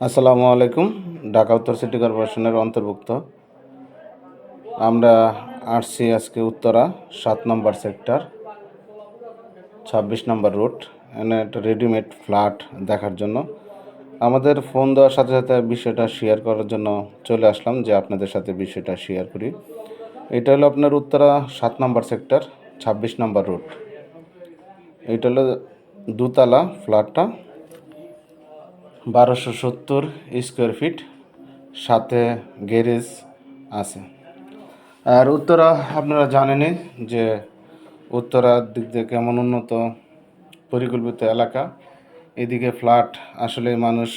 আসসালামু আলাইকুম, ঢাকা উত্তর সিটি কর্পোরেশনের অন্তর্ভুক্ত। আমরা আসছি আজকে উত্তরা, সাত নম্বর সেক্টর, ছাব্বিশ নম্বর রুট এখানে একটা রেডিমেড ফ্ল্যাট দেখার জন্য। আমাদের ফোন দেওয়ার সাথে সাথে বিষয়টা শেয়ার করার জন্য চলে আসলাম, যে আপনাদের সাথে বিষয়টা শেয়ার করি। এটা হলো আপনার উত্তরা, সাত নম্বর সেক্টর, ছাব্বিশ নম্বর রুট। এটা হলো দুতলা ফ্ল্যাটটা বারোশো সত্তর স্কোয়ার ফিট, সাথে গ্যারেজ আছে। আর উত্তরা আপনারা জানেনই যে উত্তরার দিক দিয়ে কেমন উন্নত পরিকল্পিত এলাকা। এদিকে ফ্ল্যাট আসলে মানুষ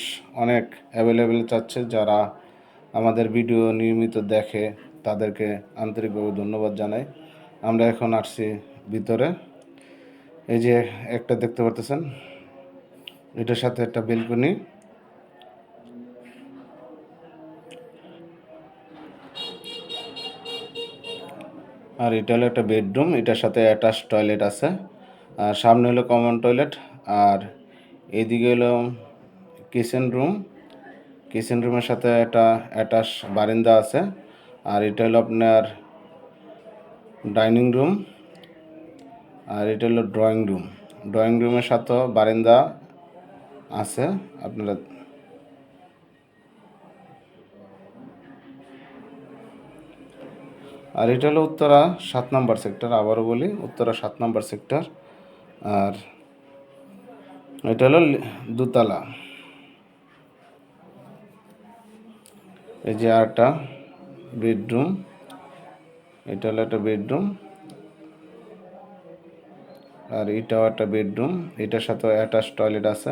অনেক অ্যাভেলেবেল চাচ্ছে, যারা আমাদের ভিডিও নিয়মিত দেখে তাদেরকে আন্তরিকভাবে ধন্যবাদ জানাই। আমরা এখন আসছি ভিতরে। এই যে একটা দেখতে পারতেছেন, এটার সাথে একটা বেলকনি আর এটা হলো একটা বেডরুম, এটার সাথে অ্যাটাচ টয়লেট আছে। আর সামনে হলো কমন টয়লেট, আর এদিকে হলো কিচেন রুম। কিচেন রুমের সাথে একটা অ্যাটাচ বারিন্দা আছে, আর এটা হলো আপনার ডাইনিং রুম, আর এটা হলো ড্রয়িং রুম। ড্রয়িং রুমের সাথেও বারিন্দা আছে, আপনারা আর এটা হলো উত্তরা সাত নম্বর সেক্টর আবারও বলি, উত্তরা সাত নম্বর সেক্টর আর এটা হলো দুতলা। এই যে আরেকটা বেডরুম এটা হলো একটা বেডরুম আর এটাও একটা বেডরুম এটার সাথে অ্যাটাচ টয়লেট আছে,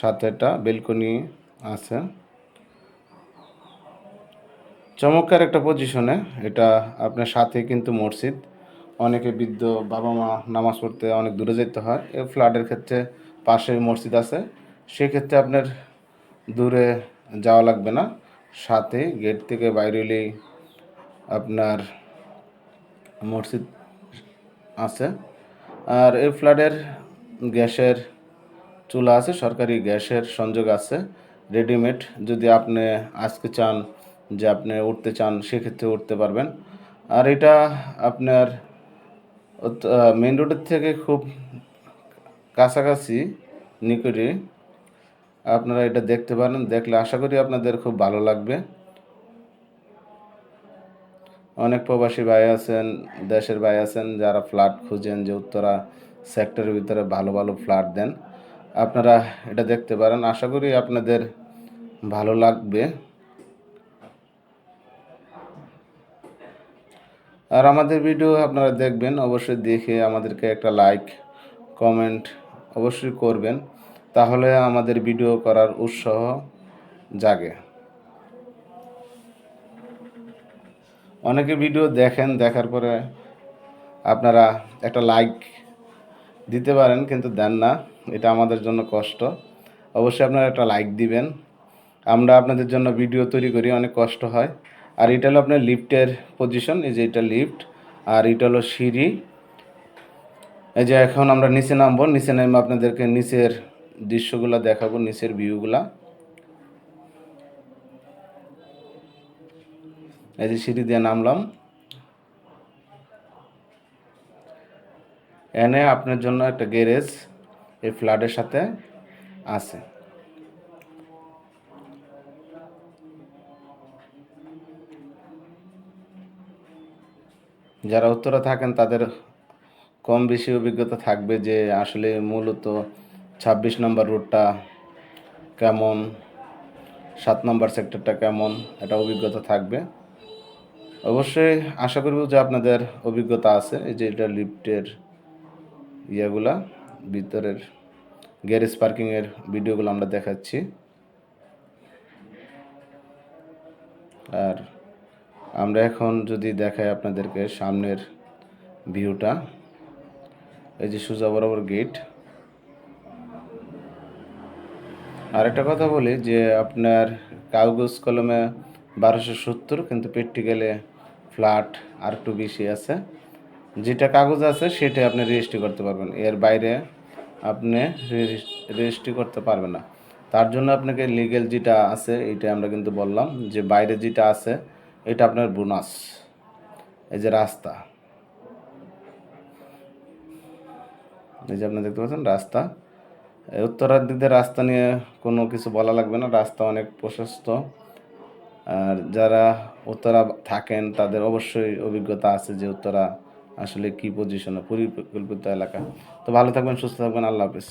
সাথে একটা বেলকনি আছে। চমৎকার একটা পজিশনে এটা আপনার সাথে কিন্তু মসজিদ। অনেকে বৃদ্ধ বাবা মা নামাজ পড়তে অনেক দূরে যেতে হয়। এই ফ্ল্যাটের ক্ষেত্রে পাশে মসজিদ আছে। সেক্ষেত্রে আপনার দূরে যাওয়া লাগবে না। সাথে গেট থেকে বাইরে এলেই আপনার মসজিদ আছে। আর এই ফ্ল্যাটের গ্যাসের চুলা আছে। সরকারি গ্যাসের সংযোগ আছে। রেডিমেড যদি আপনি আজকে চান যে আপনি উঠতে চান, সেক্ষেত্রে উঠতে পারবেন। আর এটা আপনার মেন রোডের থেকে খুব কাছাকাছি নিকটে আপনারা এটা দেখতে পারেন। দেখলে আশা করি আপনাদের খুব ভালো লাগবে। অনেক প্রবাসী ভাই আছেন, দেশের ভাই আছেন, যারা ফ্ল্যাট খুঁজেন যে উত্তরা সেক্টরের ভিতরে ভালো ভালো ফ্ল্যাট দেন। আপনারা এটা দেখতে পারেন। আশা করি আপনাদের ভালো লাগবে। আর আমাদের ভিডিও আপনারা দেখবেন, অবশ্যই দেখে আমাদেরকে একটা লাইক কমেন্ট অবশ্যই করবেন। তাহলে আমাদের ভিডিও করার উৎসাহ জাগে। অনেকে ভিডিও দেখেন, দেখার পরে আপনারা একটা লাইক দিতে পারেন, কিন্তু দেন না। এটা আমাদের জন্য কষ্ট। অবশ্যই আপনারা একটা লাইক দিবেন। আমরা আপনাদের জন্য ভিডিও তৈরি করি, অনেক কষ্ট হয়। আর এটা হলো আপনার লিফটের পজিশন এই যে এটা লিফট, আর এটা হলো সিঁড়ি। এই যে এখন আমরা নিচে নামবো, নিচে নেমে আপনাদেরকে নিচের দৃশ্যগুলো দেখাবো, নিচের ভিউগুলা এই যে সিঁড়ি দিয়ে নামলাম। এনে আপনার জন্য একটা গ্যারেজ এই ফ্ল্যাটের সাথে আছে। যারা উত্তরা থাকেন, তাদের কম বেশি অভিজ্ঞতা থাকবে যে আসলে মূলত ছাব্বিশ নম্বর রুটটা কেমন, সাত নম্বর সেক্টরটা কেমন, এটা অভিজ্ঞতা থাকবে। অবশ্যই আশা করব যে আপনাদের অভিজ্ঞতা আছে, এই যে এটা লিফটের ইয়েগুলা, ভিতরের গ্যারেজ পার্কিংয়ের ভিডিওগুলো আমরা দেখাচ্ছি। আর আমরা এখন যদি দেখাই আপনাদেরকে সামনের ভিউটা, এই যে সোজা বরাবর গেট আর একটা কথা বলি যে আপনার কাগজ কলমে বারোশো সত্তর, কিন্তু প্র্যাকটিক্যালে ফ্ল্যাট আর একটু বেশি আছে। যেটা কাগজ আছে, সেটা আপনি রেজিস্ট্রি করতে পারবেন। এর বাইরে আপনি রেজিস্ট্রি করতে পারবেন না। তার জন্য আপনাকে লিগেল যেটা আছে এটা আমরা কিন্তু বললাম যে বাইরে যেটা আছে এটা আপনার বোনাস। এই যে রাস্তা। এই যে আপনি দেখতে পাচ্ছেন রাস্তা। উত্তরার দিক দিয়ে রাস্তা নিয়ে কোনো কিছু বলা লাগবে না। রাস্তা অনেক প্রশস্ত। আর যারা উত্তরা থাকেন, তাদের অবশ্যই অভিজ্ঞতা আছে যে উত্তরা আসলে কি পজিশনে পরিকল্পিত এলাকা। তো ভালো থাকবেন, সুস্থ থাকবেন। আল্লাহ হাফিজ।